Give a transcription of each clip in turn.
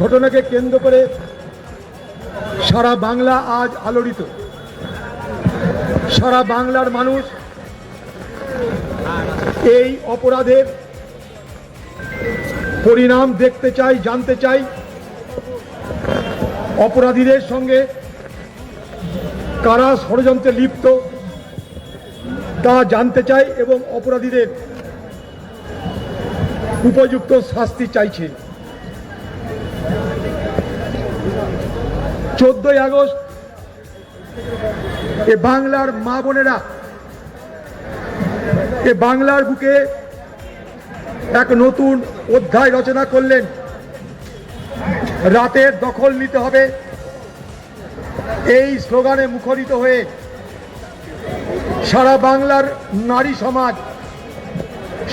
ঘটনাকে কেন্দ্র করে সারা বাংলা আজ আলোড়িত। সারা বাংলার মানুষ এই অপরাধের পরিণাম দেখতে চাই, জানতে চাই। অপরাধীদের সঙ্গে কারা ষড়যন্ত্রে লিপ্ত, তা জানতে চাই এবং অপরাধীদের উপযুক্ত শাস্তি চাইছে। চোদ্দই আগস্ট এ বাংলার মা বোনেরা, এ বাংলার বুকে এক নতুন অধ্যায় রচনা করলেন। রাতের দখল নিতে হবে। এই স্লোগানে মুখরিত হয়ে সারা বাংলার নারী সমাজ,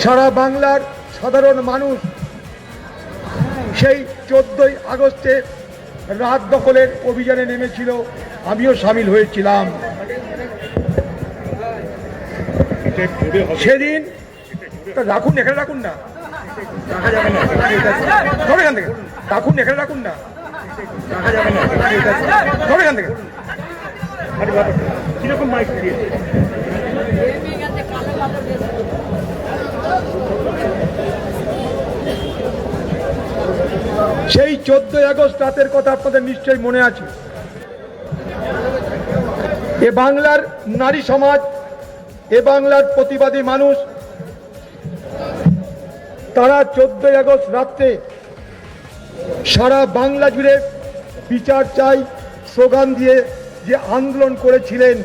সারা বাংলার সাধারণ মানুষ সেই চোদ্দই আগস্টে রাত দখলের অভিযানে নেমেছিল, আমিও সামিল হয়েছিলাম। সেদিন রাখুন, এখানে রাখুন না। রাখুন, এখানে রাখুন না। কীরকম মাইক সেই চোদ্দই আগস্ট রাতের কথা আপনাদের নিশ্চয়ই মনে আছে। এ বাংলার নারী সমাজ, এ বাংলার প্রতিবাদী মানুষ, তারা চোদ্দই আগস্ট রাত্রে সারা বাংলা জুড়ে বিচার চাই, স্লোগান দিয়ে যে আন্দোলন করেছিলেন